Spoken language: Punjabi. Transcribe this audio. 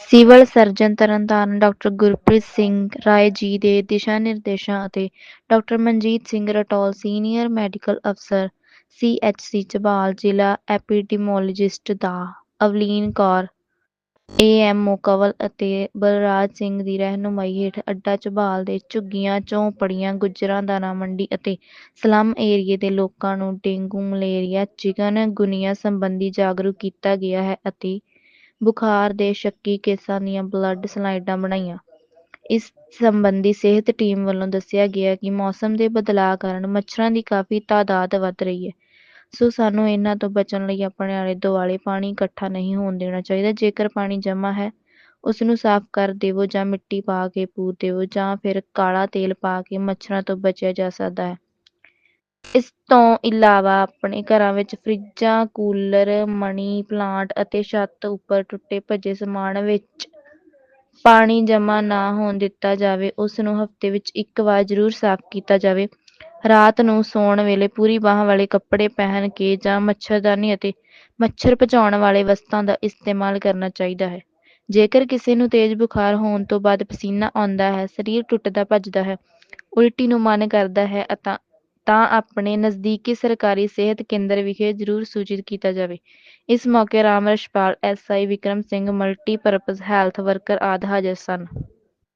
Civil surgeon Tarntaran doctor Gurpreet Singh Rai ji ਦੇ ਦਿਸ਼ਾ ਨਿਰਦੇਸ਼ਾਂ ਅਤੇ doctor Manjit Singh Ratoul senior medical ਅਫਸਰ ਸੀਐਚਸੀ ਝਬਾਲ ਜ਼ਿਲ੍ਹਾ ਐਪੀਡੀਮੋਲੋਜਿਸਟ ਡਾ ਅਵਲੀਨ ਕੌਰ ਏਐਮਓ ਕੰਵਲ ਅਤੇ ਬਲਰਾਜ ਸਿੰਘ ਦੀ ਰਹਿਨੁਮਾਈ ਹੇਠ ਅੱਡਾ ਝਬਾਲ ਦੇ ਝੁੱਗੀਆਂ ਝੌਂਪੜੀਆਂ ਗੁੱਜਰਾਂ ਦਾਣਾ ਮੰਡੀ ਅਤੇ ਸਲੱਮ ਏਰੀਏ ਦੇ ਲੋਕਾਂ ਨੂੰ ਡੇਂਗੂ, ਮਲੇਰੀਆ, ਚਿਕਨ, ਗੁਨਿਆ ਸੰਬੰਧੀ ਜਾਗਰੂਕ ਕੀਤਾ ਗਿਆ ਹੈ ਅਤੇ ਬੁਖ਼ਾਰ ਦੇ ਸ਼ੱਕੀ ਕੇਸਾਂ ਦੀਆਂ ਬਲੱਡ ਸਲਾਈਡਾਂ ਬਣਾਈਆਂ। ਇਸ ਸੰਬੰਧੀ ਸਿਹਤ ਟੀਮ ਵੱਲੋਂ ਦੱਸਿਆ ਗਿਆ ਕਿ ਮੌਸਮ ਦੇ ਬਦਲਾਅ ਕਾਰਨ ਮੱਛਰਾਂ ਦੀ ਕਾਫੀ ਤਾਦਾਦ ਵੱਧ ਰਹੀ ਹੈ। ਸੋ ਸਾਨੂੰ ਇਹਨਾਂ ਤੋਂ ਬਚਣ ਲਈ ਆਪਣੇ ਆਲੇ ਦੁਆਲੇ ਪਾਣੀ ਇਕੱਠਾ ਨਹੀਂ ਹੋਣ ਦੇਣਾ ਚਾਹੀਦਾ। ਜੇਕਰ ਪਾਣੀ ਜਮ੍ਹਾਂ ਹੈ ਉਸ ਨੂੰ ਸਾਫ਼ ਕਰ ਦੇਵੋ ਜਾਂ ਮਿੱਟੀ ਪਾ ਕੇ ਪੂਰ ਦੇਵੋ ਜਾਂ ਫਿਰ ਕਾਲਾ ਤੇਲ ਪਾ ਕੇ ਮੱਛਰਾਂ ਤੋਂ ਬਚਿਆ ਜਾ ਸਕਦਾ ਹੈ। ਇਸ ਤੋਂ ਇਲਾਵਾ ਆਪਣੇ ਘਰਾਂ ਵਿੱਚ ਫਰਿੱਜਾਂ, ਕੂਲਰ ਮਨੀ ਪਲਾਂਟ ਅਤੇ ਛੱਤ ਉੱਪਰ ਟੁੱਟੇ ਭੱਜੇ ਸਮਾਨ ਵਿੱਚ ਪਾਣੀ ਜਮ੍ਹਾਂ ਨਾ ਹੋਣ ਦਿੱਤਾ ਜਾਵੇ ਉਸ ਨੂੰ ਹਫ਼ਤੇ ਵਿੱਚ ਇੱਕ ਵਾਰ ਜ਼ਰੂਰ ਸਾਫ਼ ਕੀਤਾ ਜਾਵੇ। ਰਾਤ ਨੂੰ ਸੌਣ ਵੇਲੇ ਪੂਰੀ ਬਾਂਹ ਵਾਲੇ ਕੱਪੜੇ ਪਹਿਨ ਕੇ ਜਾਂ ਮੱਛਰਦਾਨੀ ਅਤੇ ਮੱਛਰ ਭਜਾਉਣ ਵਾਲੇ ਵਸਤਾਂ ਦਾ ਇਸਤੇਮਾਲ ਕਰਨਾ ਚਾਹੀਦਾ ਹੈ। ਜੇਕਰ ਕਿਸੇ ਨੂੰ ਤੇਜ਼ ਬੁਖਾਰ ਹੋਣ ਤੋਂ ਬਾਅਦ ਪਸੀਨਾ ਆਉਂਦਾ ਹੈ, ਸਰੀਰ ਟੁੱਟਦਾ ਭੱਜਦਾ ਹੈ, ਉਲਟੀ ਨੂੰ ਮਨ ਕਰਦਾ ਹੈ, ਤਾਂ ਤਾਂ ਆਪਣੇ ਨਜ਼ਦੀਕੀ ਸਰਕਾਰੀ ਸਿਹਤ ਕੇਂਦਰ ਵਿਖੇ ਜ਼ਰੂਰ ਸੂਚਿਤ ਕੀਤਾ ਜਾਵੇ। ਇਸ ਮੌਕੇ Ram Rachhpal, S I Vikram Singh, multipurpose health worker ਆਦਿ ਹਾਜ਼ਰ ਸਨ।